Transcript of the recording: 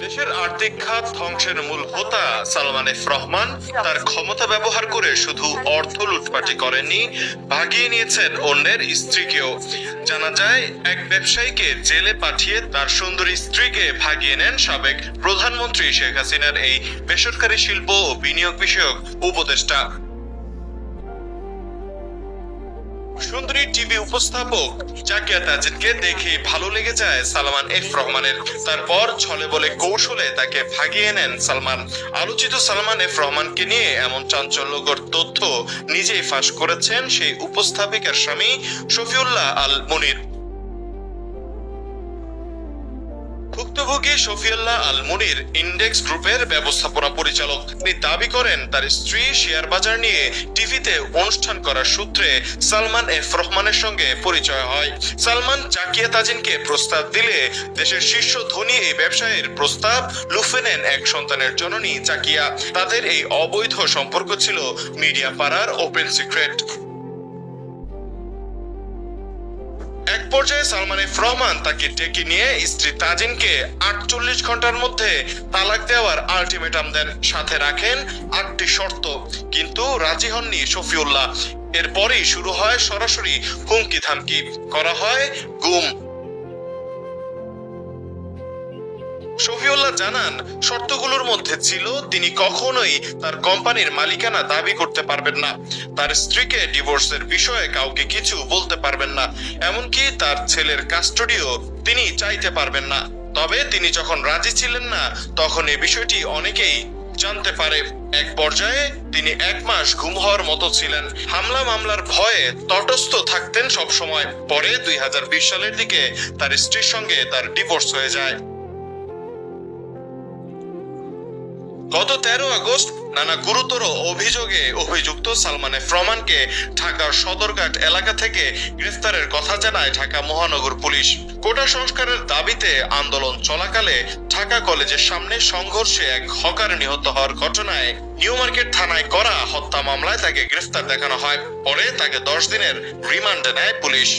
দেশের আর্থিক খাত ধ্বংসের মূল হোতা সালমান এফ রহমান তার ক্ষমতা ব্যবহার করে শুধু অর্থ লুটপাটি ভাগিয়ে নিয়েছেন অন্যের স্ত্রীকেও। জানা যায়, এক ব্যবসায়ীকে জেলে পাঠিয়ে তার সুন্দরী স্ত্রীকে ভাগিয়ে নেন সাবেক প্রধানমন্ত্রী শেখ হাসিনার এই বেসরকারি শিল্প ও বিনিয়োগ বিষয়ক উপদেষ্টা। সুন্দরী টিভি উপস্থাপক জাকিয়া তাজিদকে দেখে ভালো লেগে যায় সালমান এফ রহমানের। তারপর ছলে বলে কৌশলে তাকে ভাগিয়ে নেন সালমান। আলোচিত সালমান এফ রহমানকে নিয়ে এমন চাঞ্চল্যকর তথ্য নিজেই ফাঁস করেছেন সেই উপস্থাপিকার স্বামী শফিউল্লাহ আল মনির ভুক্তভোগী শফিউল্লাহ আল মুনির ইন্ডেক্স গ্রুপের ব্যবস্থাপনা পরিচালক। তিনি দাবি করেন, তার স্ত্রী শেয়ার বাজার নিয়ে টিভিতে অনুষ্ঠান করার সূত্রে সালমান এফ রহমানের সঙ্গে পরিচয় হয়। সালমান জাকিয়া তাজিনকে প্রস্তাব দিলে দেশের শীর্ষ ধনী এই ব্যবসায়ের প্রস্তাব লুফে নেন এক সন্তানের জননী জাকিয়া। তাদের এই অবৈধ সম্পর্ক ছিল মিডিয়া পাড়ার ওপেন সিক্রেট। পর্যায়ে সালমান এফ রহমান তাকে ডেকে নিয়ে স্ত্রী তাজিনকে আটচল্লিশ ঘণ্টার মধ্যে তালাক দেওয়ার আলটিমেটাম দেন সাথে রাখেন আটটি শর্ত। কিন্তু রাজি হননি শফিউল্লাহ। এরপরই শুরু হয় সরাসরি হুমকি ধামকি করা হয় গুম। শফিউল্লাহ জানান, শর্তগুলোর মধ্যে ছিল, তিনি কখনোই তার কোম্পানির মালিকানা দাবি করতে পারবেন না। তার স্ত্রীকে ডিভোর্সের বিষয়ে কাউকে কিছু বলতে পারবেন না, এমনকি তার ছেলের কাস্টডিও তিনি চাইতে পারবেন না। তবে তিনি যখন রাজি ছিলেন না, তখন এই বিষয়টি অনেকেই জানতে পারে। এক পর্যায়ে তিনি এক মাস ঘুম হওয়ার মতো ছিলেন। হামলা মামলার ভয়ে তটস্থ থাকতেন সব সময় পরে দুই হাজার বিশ সালের দিকে তার স্ত্রীর সঙ্গে তার ডিভোর্স হয়ে যায়। গত তেরো আগস্ট নানা গুরুতর অভিযোগে অভিযুক্ত সালমান এফ রহমানকে ঢাকার সদরঘাট এলাকা থেকে গ্রেফতারের কথা জানায় ঢাকা মহানগর পুলিশ। কোটা সংস্কারের দাবিতে আন্দোলন চলাকালে ঢাকা কলেজের সামনে সংঘর্ষে এক হকার নিহত হওয়ার ঘটনায় নিউ মার্কেট থানায় করা হত্যা মামলায় তাকে গ্রেফতার দেখানো হয়। পরে তাকে দশ দিনের রিমান্ডে নেয় পুলিশ।